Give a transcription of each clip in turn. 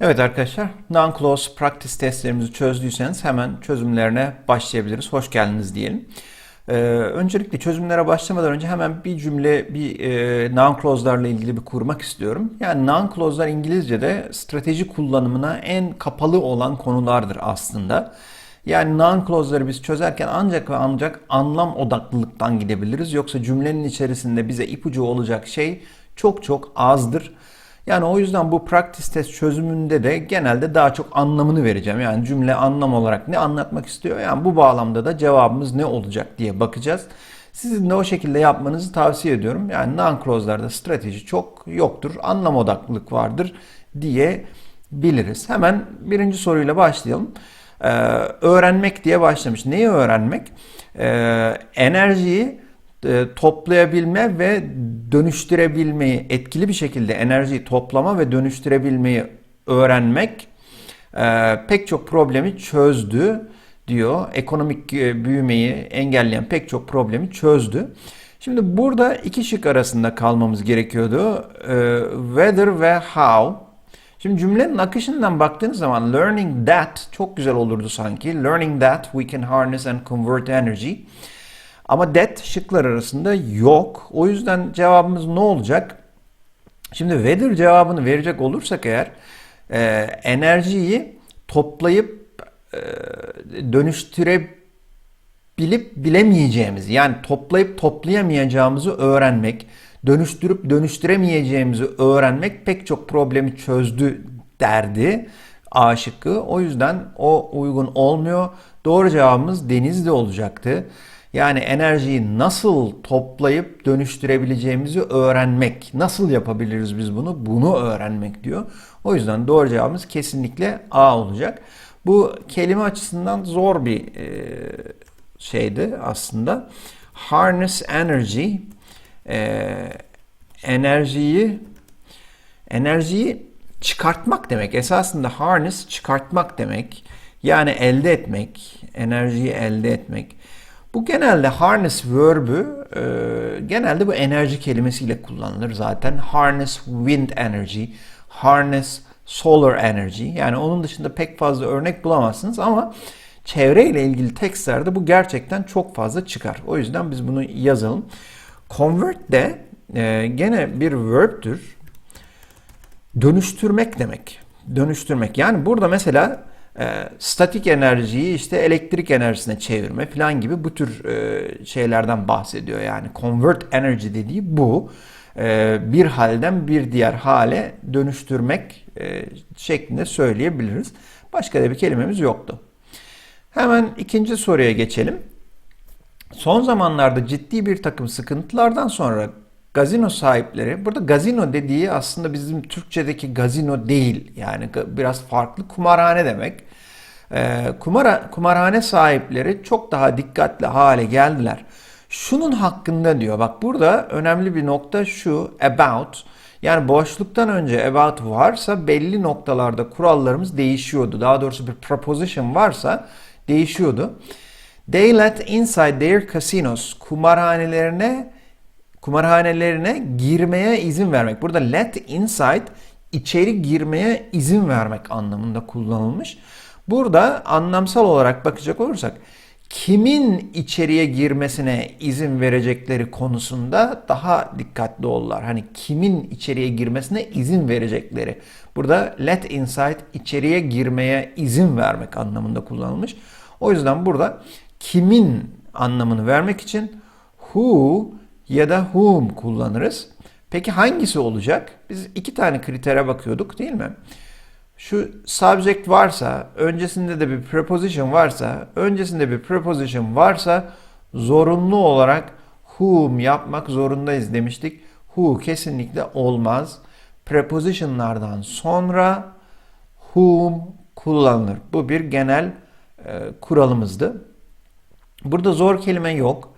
Evet arkadaşlar, non-clause practice testlerimizi çözdüyseniz hemen çözümlerine başlayabiliriz. Hoş geldiniz diyelim. Ee, öncelikle çözümlere başlamadan önce hemen bir cümle, bir e, non-clause'larla ilgili bir kurmak istiyorum. Yani non-clause'lar İngilizce'de strateji kullanımına en kapalı olan konulardır aslında. Yani non-clause'ları biz çözerken ancak ve ancak anlam odaklılıktan gidebiliriz. Yoksa cümlenin içerisinde bize ipucu olacak şey çok çok azdır. Yani o yüzden bu practice test çözümünde de genelde daha çok anlamını vereceğim. Yani cümle anlam olarak ne anlatmak istiyor? Yani bu bağlamda da cevabımız ne olacak diye bakacağız. Sizin de o şekilde yapmanızı tavsiye ediyorum. Yani non-clause'larda strateji çok yoktur. Anlam odaklılık vardır diye biliriz. Hemen birinci soruyla başlayalım. Ee, öğrenmek diye başlamış. Neyi öğrenmek? Ee, enerjiyi toplayabilme ve dönüştürebilmeyi, etkili bir şekilde enerjiyi toplama ve dönüştürebilmeyi öğrenmek e, pek çok problemi çözdü diyor. Ekonomik e, büyümeyi engelleyen pek çok problemi çözdü. Şimdi burada iki şık arasında kalmamız gerekiyordu. Whether ve how. Şimdi cümlenin akışından baktığınız zaman learning that çok güzel olurdu sanki. Learning that we can harness and convert energy. Ama that şıklar arasında yok. O yüzden cevabımız ne olacak? Şimdi whether cevabını verecek olursak eğer e, enerjiyi toplayıp e, dönüştürebilip bilemeyeceğimiz yani toplayıp toplayamayacağımızı öğrenmek, dönüştürüp dönüştüremeyeceğimizi öğrenmek pek çok problemi çözdü derdi A şıkkı. O yüzden o uygun olmuyor. Doğru cevabımız denizde olacaktı. Yani enerjiyi nasıl toplayıp dönüştürebileceğimizi öğrenmek. Nasıl yapabiliriz biz bunu? Bunu öğrenmek diyor. O yüzden doğru cevabımız kesinlikle A olacak. Bu kelime açısından zor bir e, şeydi aslında. Harness energy e, enerjiyi enerjiyi çıkartmak demek. Esasında harness çıkartmak demek. Yani elde etmek, enerjiyi elde etmek. Bu genelde harness verbü e, genelde bu enerji kelimesiyle kullanılır zaten. Harness wind energy, harness solar energy. Yani onun dışında pek fazla örnek bulamazsınız ama çevreyle ilgili tekstlerde bu gerçekten çok fazla çıkar. O yüzden biz bunu yazalım. Convert de e, gene bir verb'tür. Dönüştürmek demek. Dönüştürmek. Yani burada mesela e, statik enerjiyi işte elektrik enerjisine çevirme falan gibi bu tür e, şeylerden bahsediyor. Yani convert energy dediği bu. E, bir halden bir diğer hale dönüştürmek e, şeklinde söyleyebiliriz. Başka da bir kelimemiz yoktu. Hemen ikinci soruya geçelim. Son zamanlarda ciddi bir takım sıkıntılardan sonra gazino sahipleri, burada gazino dediği aslında bizim Türkçedeki gazino değil. Yani biraz farklı kumarhane demek. Ee, kumara, kumarhane sahipleri çok daha dikkatli hale geldiler. Şunun hakkında diyor. Bak burada önemli bir nokta şu about. Yani boşluktan önce about varsa belli noktalarda kurallarımız değişiyordu. Daha doğrusu bir proposition varsa değişiyordu. They let inside their casinos kumarhanelerine kumarhanelerine girmeye izin vermek. Burada let inside içeri girmeye izin vermek anlamında kullanılmış. Burada anlamsal olarak bakacak olursak kimin içeriye girmesine izin verecekleri konusunda daha dikkatli olurlar. Hani kimin içeriye girmesine izin verecekleri. Burada let inside içeriye girmeye izin vermek anlamında kullanılmış. O yüzden burada kimin anlamını vermek için who ya da whom kullanırız. Peki hangisi olacak? Biz iki tane kritere bakıyorduk değil mi? Şu subject varsa, öncesinde de bir preposition varsa, öncesinde bir preposition varsa zorunlu olarak whom yapmak zorundayız demiştik. Who kesinlikle olmaz. Prepositionlardan sonra whom kullanılır. Bu bir genel e, kuralımızdı. Burada zor kelime yok.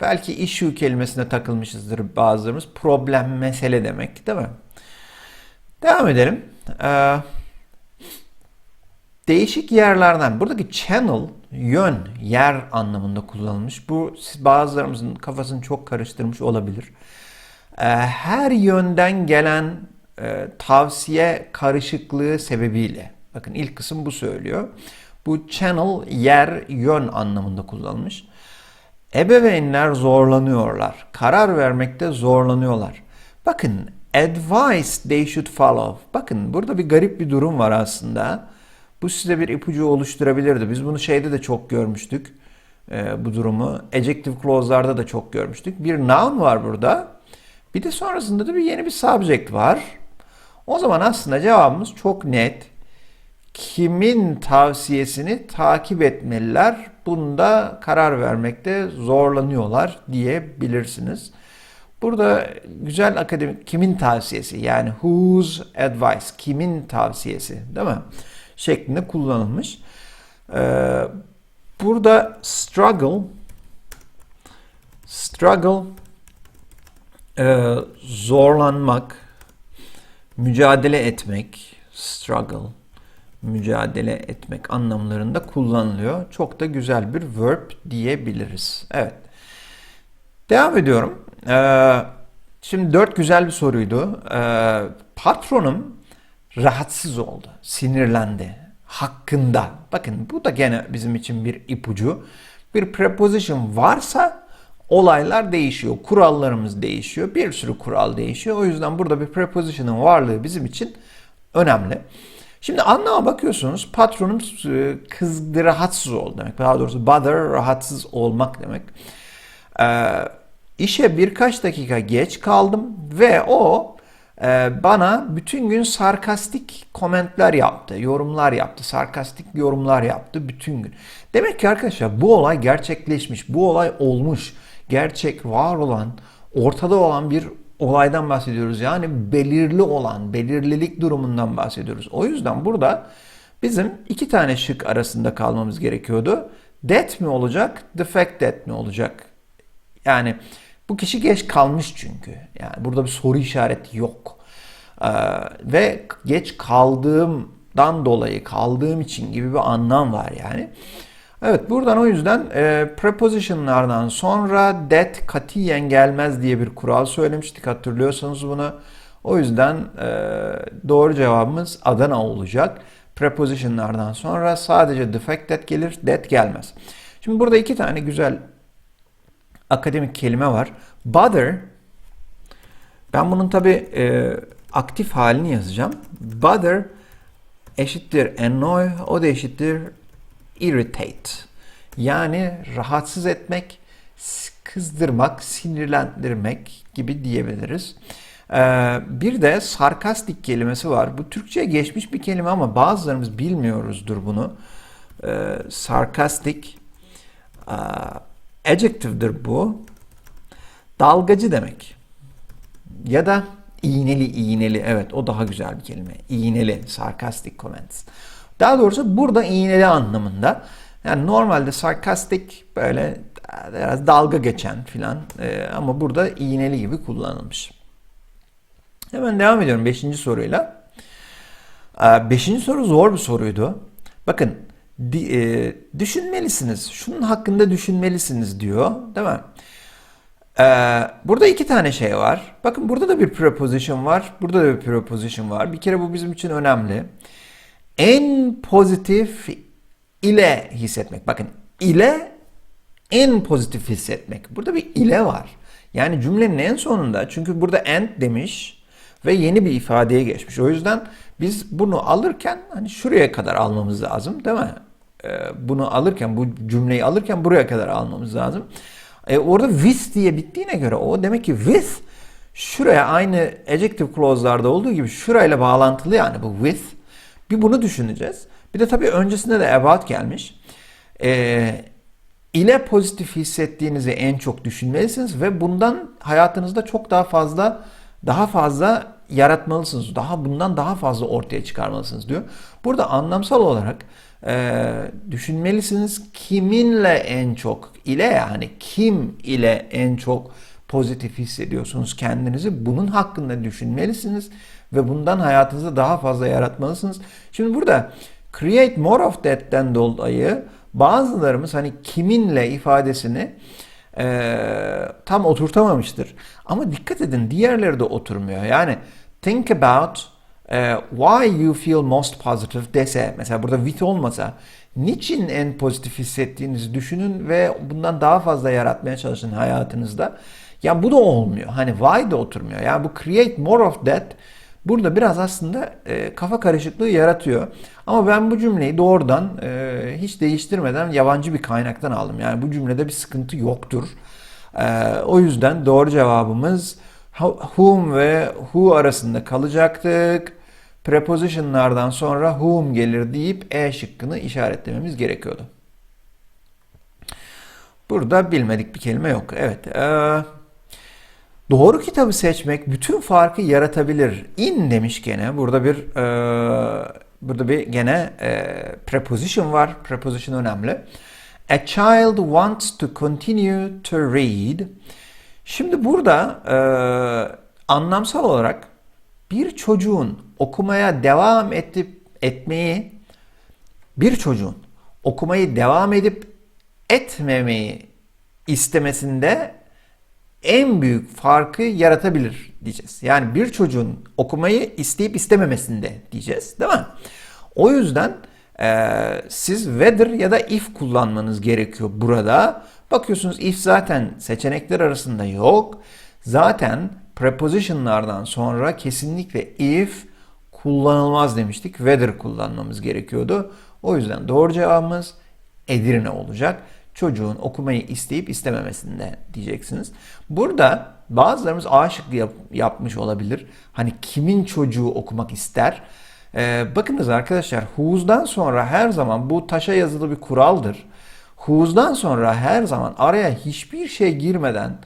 Belki issue kelimesine takılmışızdır bazılarımız. Problem, mesele demek değil mi? Devam edelim. Ee, değişik yerlerden, buradaki channel, yön, yer anlamında kullanılmış. Bu bazılarımızın kafasını çok karıştırmış olabilir. Ee, her yönden gelen e, tavsiye karışıklığı sebebiyle. Bakın ilk kısım bu söylüyor. Bu channel yer yön anlamında kullanılmış. Ebeveynler zorlanıyorlar. Karar vermekte zorlanıyorlar. Bakın advice they should follow. Bakın burada bir garip bir durum var aslında. Bu size bir ipucu oluşturabilirdi. Biz bunu şeyde de çok görmüştük. e, bu durumu. Adjective clause'larda da çok görmüştük. Bir noun var burada. Bir de sonrasında da bir yeni bir subject var. O zaman aslında cevabımız çok net. Kimin tavsiyesini takip etmeliler? Bunda karar vermekte zorlanıyorlar diyebilirsiniz. Burada güzel akademik kimin tavsiyesi yani whose advice kimin tavsiyesi değil mi? Şeklinde kullanılmış. Ee, burada struggle struggle e, zorlanmak, mücadele etmek, struggle, mücadele etmek anlamlarında kullanılıyor. Çok da güzel bir verb diyebiliriz. Evet. Devam ediyorum. Ee, şimdi dört güzel bir soruydu. Ee, patronum rahatsız oldu, sinirlendi hakkında. Bakın bu da gene bizim için bir ipucu. Bir preposition varsa olaylar değişiyor, kurallarımız değişiyor, bir sürü kural değişiyor. O yüzden burada bir preposition'ın varlığı bizim için önemli. Şimdi anlama bakıyorsunuz patronum e, kızdı, rahatsız oldu demek. Daha doğrusu bother, rahatsız olmak demek. Ee, işe birkaç dakika geç kaldım ve o e, bana bütün gün sarkastik komentler yaptı, yorumlar yaptı, sarkastik yorumlar yaptı bütün gün. Demek ki arkadaşlar bu olay gerçekleşmiş, bu olay olmuş, gerçek, var olan, ortada olan bir olaydan bahsediyoruz. Yani belirli olan, belirlilik durumundan bahsediyoruz. O yüzden burada bizim iki tane şık arasında kalmamız gerekiyordu. That mi olacak, the fact that mi olacak? Yani bu kişi geç kalmış çünkü. Yani burada bir soru işareti yok. Ee, ve geç kaldığımdan dolayı, kaldığım için gibi bir anlam var yani. Evet buradan o yüzden e, prepositionlardan sonra that katiyen gelmez diye bir kural söylemiştik hatırlıyorsanız bunu. O yüzden e, doğru cevabımız Adana olacak. Prepositionlardan sonra sadece the fact that gelir, that gelmez. Şimdi burada iki tane güzel akademik kelime var. Bother, ben bunun tabi e, aktif halini yazacağım. Bother eşittir annoy, o da eşittir irritate. Yani rahatsız etmek, kızdırmak, sinirlendirmek gibi diyebiliriz. Ee, bir de sarkastik kelimesi var. Bu Türkçe'ye geçmiş bir kelime ama bazılarımız bilmiyoruzdur bunu. Ee, sarkastik e, adjective'dir bu. Dalgacı demek. Ya da iğneli iğneli evet o daha güzel bir kelime. İğneli, sarcastic comments. Daha doğrusu burada iğneli anlamında. Yani normalde sarkastik böyle biraz dalga geçen filan ee, ama burada iğneli gibi kullanılmış. Hemen devam ediyorum 5. soruyla. 5. soru zor bir soruydu. Bakın e, düşünmelisiniz. Şunun hakkında düşünmelisiniz diyor. Değil mi? Ee, burada iki tane şey var. Bakın burada da bir preposition var. Burada da bir preposition var. Bir kere bu bizim için önemli. En pozitif ile hissetmek. Bakın ile en pozitif hissetmek. Burada bir ile var. Yani cümlenin en sonunda çünkü burada and demiş ve yeni bir ifadeye geçmiş. O yüzden biz bunu alırken hani şuraya kadar almamız lazım değil mi? Ee, bunu alırken bu cümleyi alırken buraya kadar almamız lazım. E, orada with diye bittiğine göre o demek ki with şuraya aynı adjective clause'larda olduğu gibi şurayla bağlantılı yani bu with. Bir bunu düşüneceğiz. Bir de tabii öncesinde de about gelmiş. E, ile pozitif hissettiğinizi en çok düşünmelisiniz ve bundan hayatınızda çok daha fazla daha fazla yaratmalısınız. Daha bundan daha fazla ortaya çıkarmalısınız diyor. Burada anlamsal olarak e, düşünmelisiniz kiminle en çok ile yani kim ile en çok pozitif hissediyorsunuz kendinizi bunun hakkında düşünmelisiniz ve bundan hayatınızda daha fazla yaratmalısınız. Şimdi burada create more of that'ten dolayı bazılarımız hani kiminle ifadesini e, tam oturtamamıştır. Ama dikkat edin diğerleri de oturmuyor. Yani think about e, why you feel most positive dese, mesela burada with olmasa, niçin en pozitif hissettiğinizi düşünün ve bundan daha fazla yaratmaya çalışın hayatınızda. Ya bu da olmuyor. Hani why da oturmuyor. Yani bu create more of that burada biraz aslında e, kafa karışıklığı yaratıyor. Ama ben bu cümleyi doğrudan e, hiç değiştirmeden yabancı bir kaynaktan aldım. Yani bu cümlede bir sıkıntı yoktur. E, o yüzden doğru cevabımız whom ve who arasında kalacaktık. Prepositionlardan sonra whom gelir deyip E şıkkını işaretlememiz gerekiyordu. Burada bilmedik bir kelime yok. Evet. Ee, doğru kitabı seçmek bütün farkı yaratabilir. In demiş gene. Burada bir e, burada bir gene e, preposition var. Preposition önemli. A child wants to continue to read. Şimdi burada e, anlamsal olarak bir çocuğun okumaya devam edip etmeyi bir çocuğun okumayı devam edip etmemeyi istemesinde en büyük farkı yaratabilir diyeceğiz. Yani bir çocuğun okumayı isteyip istememesinde diyeceğiz değil mi? O yüzden e, siz whether ya da if kullanmanız gerekiyor burada. Bakıyorsunuz if zaten seçenekler arasında yok. Zaten prepositionlardan sonra kesinlikle if kullanılmaz demiştik. Whether kullanmamız gerekiyordu. O yüzden doğru cevabımız Edirne olacak. Çocuğun okumayı isteyip istememesinde diyeceksiniz. Burada bazılarımız A şıkkı yap, yapmış olabilir. Hani kimin çocuğu okumak ister? Ee, bakınız arkadaşlar who's'dan sonra her zaman bu taşa yazılı bir kuraldır. Who's'dan sonra her zaman araya hiçbir şey girmeden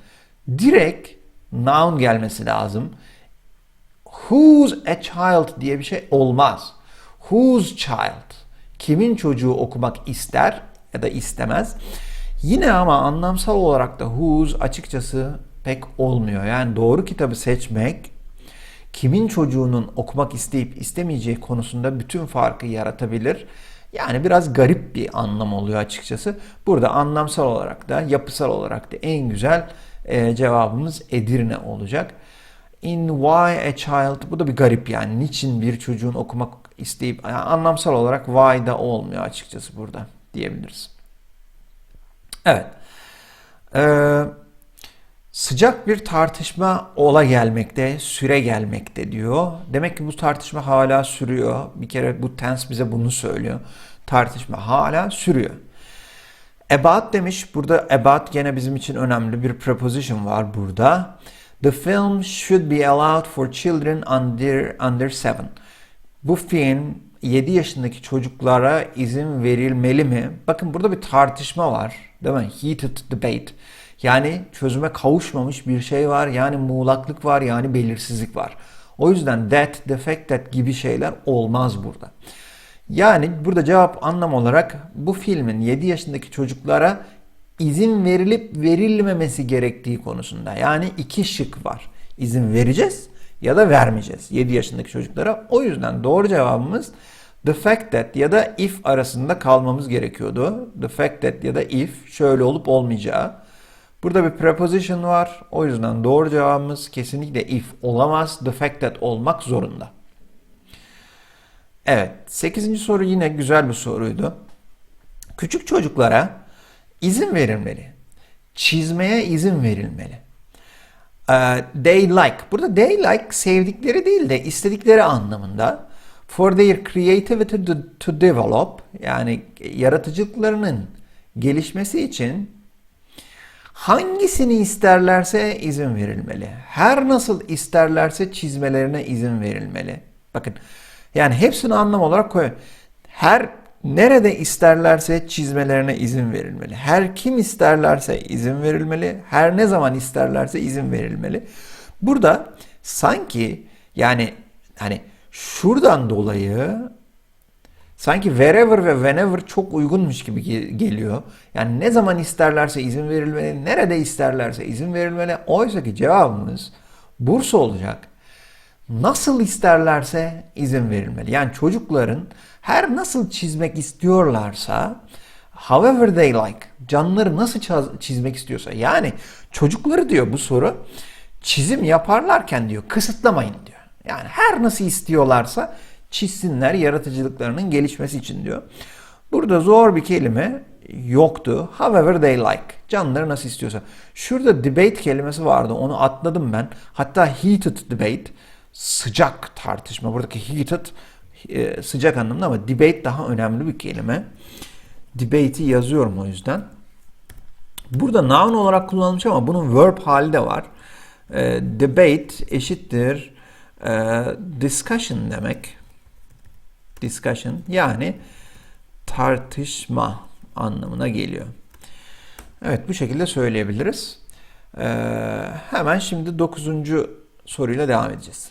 direkt noun gelmesi lazım. Whose a child diye bir şey olmaz. Whose child? Kimin çocuğu okumak ister ya da istemez. Yine ama anlamsal olarak da whose açıkçası pek olmuyor. Yani doğru kitabı seçmek kimin çocuğunun okumak isteyip istemeyeceği konusunda bütün farkı yaratabilir. Yani biraz garip bir anlam oluyor açıkçası. Burada anlamsal olarak da yapısal olarak da en güzel e, cevabımız Edirne olacak. In why a child bu da bir garip yani niçin bir çocuğun okumak isteyip yani anlamsal olarak why da olmuyor açıkçası burada diyebiliriz. Evet. Ee, sıcak bir tartışma ola gelmekte, süre gelmekte diyor. Demek ki bu tartışma hala sürüyor. Bir kere bu tense bize bunu söylüyor. Tartışma hala sürüyor. About demiş. Burada about gene bizim için önemli bir preposition var burada. The film should be allowed for children under under 7. Bu film 7 yaşındaki çocuklara izin verilmeli mi? Bakın burada bir tartışma var. Değil mi? Heated debate. Yani çözüme kavuşmamış bir şey var. Yani muğlaklık var. Yani belirsizlik var. O yüzden that, the fact that gibi şeyler olmaz burada. Yani burada cevap anlam olarak bu filmin 7 yaşındaki çocuklara izin verilip verilmemesi gerektiği konusunda. Yani iki şık var. İzin vereceğiz ya da vermeyeceğiz 7 yaşındaki çocuklara. O yüzden doğru cevabımız the fact that ya da if arasında kalmamız gerekiyordu. The fact that ya da if şöyle olup olmayacağı. Burada bir preposition var. O yüzden doğru cevabımız kesinlikle if olamaz. The fact that olmak zorunda. Evet, 8. soru yine güzel bir soruydu. Küçük çocuklara izin verilmeli. Çizmeye izin verilmeli. Uh, they like. Burada they like sevdikleri değil de istedikleri anlamında. For their creativity to, to develop yani yaratıcılıklarının gelişmesi için hangisini isterlerse izin verilmeli. Her nasıl isterlerse çizmelerine izin verilmeli. Bakın yani hepsini anlam olarak koy. Her nerede isterlerse çizmelerine izin verilmeli. Her kim isterlerse izin verilmeli. Her ne zaman isterlerse izin verilmeli. Burada sanki yani hani şuradan dolayı sanki wherever ve whenever çok uygunmuş gibi geliyor. Yani ne zaman isterlerse izin verilmeli, nerede isterlerse izin verilmeli. Oysa ki cevabımız Bursa olacak nasıl isterlerse izin verilmeli. Yani çocukların her nasıl çizmek istiyorlarsa however they like canları nasıl çizmek istiyorsa yani çocukları diyor bu soru çizim yaparlarken diyor kısıtlamayın diyor. Yani her nasıl istiyorlarsa çizsinler yaratıcılıklarının gelişmesi için diyor. Burada zor bir kelime yoktu. However they like. Canları nasıl istiyorsa. Şurada debate kelimesi vardı. Onu atladım ben. Hatta heated debate sıcak tartışma. Buradaki heated e, sıcak anlamında ama debate daha önemli bir kelime. Debate'i yazıyorum o yüzden. Burada noun olarak kullanılmış ama bunun verb hali de var. E, debate eşittir e, discussion demek. Discussion yani tartışma anlamına geliyor. Evet bu şekilde söyleyebiliriz. E, hemen şimdi dokuzuncu soruyla devam edeceğiz.